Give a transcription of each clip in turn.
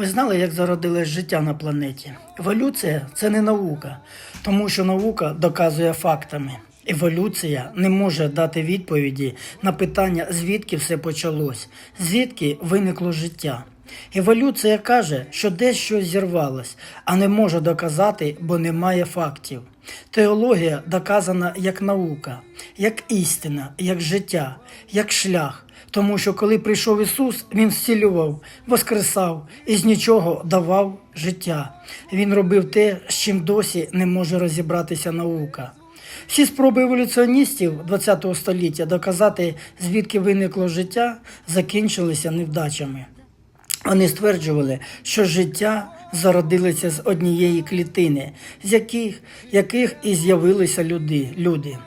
Ви знали, як зародилось життя на планеті? Еволюція це не наука, тому що наука доказує фактами. Еволюція не може дати відповіді на питання, звідки все почалось, звідки виникло життя. Еволюція каже, що десь щось зірвалось, а не може доказати, бо немає фактів. Теологія доказана як наука, як істина, як життя, як шлях. Тому що коли прийшов Ісус, Він зцілював, воскресав і з нічого давав життя. Він робив те, з чим досі не може розібратися наука. Всі спроби еволюціоністів ХХ століття доказати, звідки виникло життя, закінчилися невдачами. Вони стверджували, що життя зародилося з однієї клітини, з яких, яких і з'явилися люди, люди.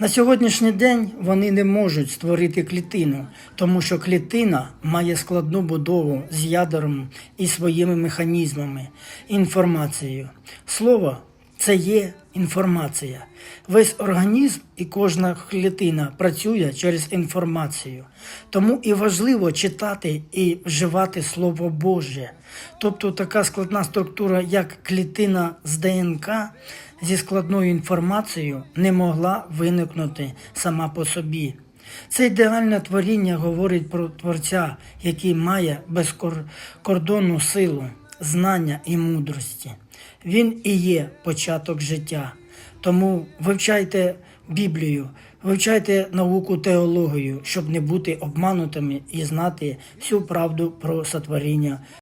На сьогоднішній день вони не можуть створити клітину, тому що клітина має складну будову з ядером і своїми механізмами, інформацією. Слово це є інформація. Весь організм і кожна клітина працює через інформацію. Тому і важливо читати і вживати Слово Боже. Тобто така складна структура, як клітина з ДНК зі складною інформацією, не могла виникнути сама по собі. Це ідеальне творіння говорить про Творця, який має безкордонну силу, знання і мудрості. Він і є початок життя. Тому вивчайте Біблію, вивчайте науку теологію, щоб не бути обманутими і знати всю правду про сотворіння